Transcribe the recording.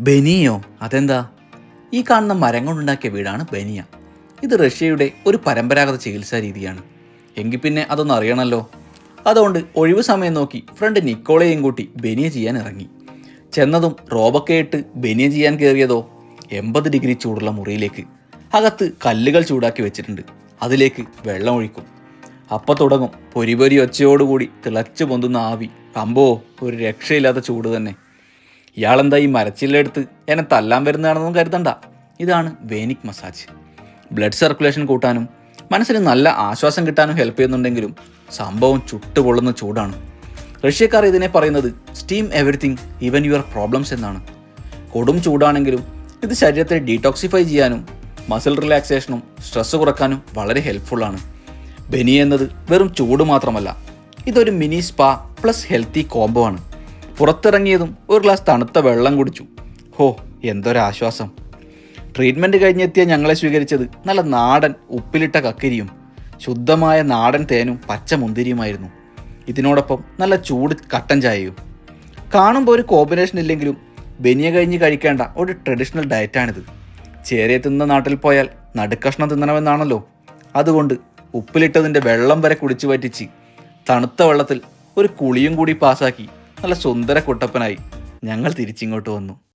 ബനിയോ അതെന്താ? ഈ കാണുന്ന മരം കൊണ്ടുണ്ടാക്കിയ വീടാണ് ബനിയ. ഇത് റഷ്യയുടെ ഒരു പരമ്പരാഗത ചികിത്സാ രീതിയാണ്. എങ്കിൽ പിന്നെ അതൊന്നും അറിയണമല്ലോ അതുകൊണ്ട് ഒഴിവ് സമയം നോക്കി ഫ്രണ്ട് നിക്കോളയും കൂട്ടി ബനിയ ചെയ്യാൻ ഇറങ്ങി. ചെന്നതും റോബൊക്കെ ഇട്ട് ബനിയ ചെയ്യാൻ കയറിയതോ? എൺപത് ഡിഗ്രി ചൂടുള്ള മുറിയിലേക്ക്. അകത്ത് കല്ലുകൾ ചൂടാക്കി വെച്ചിട്ടുണ്ട്. അതിലേക്ക് വെള്ളം ഒഴിക്കും. അപ്പം തുടങ്ങും. പൊരിപൊരി ഒച്ചയോടുകൂടി തിളച്ചു പൊന്തുന്ന ആവി. അമ്പോ ഒരു രക്ഷയില്ലാത്ത ചൂട് തന്നെ. ഇയാളെന്താ ഈ മരച്ചില്ലെടുത്ത് എന്നെ തല്ലാൻ വരുന്നതാണെന്നും കരുതണ്ട. ഇതാണ് വേനിക് മസാജ്. ബ്ലഡ് സർക്കുലേഷൻ കൂട്ടാനും മനസ്സിന് നല്ല ആശ്വാസം കിട്ടാനും ഹെൽപ്പ് ചെയ്യുന്നുണ്ടെങ്കിലും സംഭവം ചുട്ടുപൊള്ളുന്ന ചൂടാണ്. റഷ്യക്കാർ ഇതിനെ പറയുന്നത് steam everything even your problems എന്നാണ്. കൊടും ചൂടാണെങ്കിലും ഇത് ശരീരത്തെ ഡീടോക്സിഫൈ ചെയ്യാനും മസിൽ റിലാക്സേഷനും സ്ട്രെസ് കുറക്കാനും വളരെ ഹെൽപ്ഫുള്ളാണ് ബനി എന്നത് വെറും ചൂട് മാത്രമല്ല ഇതൊരു mini spa plus healthy combo ആണ്. പുറത്തിറങ്ങിയതും ഒരു ഗ്ലാസ് തണുത്ത വെള്ളം കുടിച്ചു. ഹോ എന്തൊരാശ്വാസം. ട്രീറ്റ്മെന്റ് കഴിഞ്ഞെത്തിയ ഞങ്ങളെ സ്വീകരിച്ചത് നല്ല നാടൻ ഉപ്പിലിട്ട കക്കരിയും ശുദ്ധമായ നാടൻ തേനും പച്ച മുന്തിരിയുമായിരുന്നു. ഇതിനോടൊപ്പം നല്ല ചൂട് കട്ടൻ ചായയും. കാണുമ്പോൾ ഒരു കോമ്പിനേഷൻ ഇല്ലെങ്കിലും ബനിയ കഴിഞ്ഞ് കഴിക്കേണ്ട ഒരു ട്രഡീഷണൽ ഡയറ്റാണിത് ചേരയെ തിന്ന നാട്ടിൽ പോയാൽ നടുക്കഷ്ണം തിന്നണമെന്നാണല്ലോ. അതുകൊണ്ട് ഉപ്പിലിട്ടതിന്റെ വെള്ളം വരെ കുടിച്ചു പറ്റിച്ച് തണുത്ത വെള്ളത്തിൽ ഒരു കുളിയും കൂടി പാസാക്കി നല്ല സുന്ദര കുട്ടപ്പനായി. ഞങ്ങൾ തിരിച്ചിങ്ങോട്ട് വന്നു.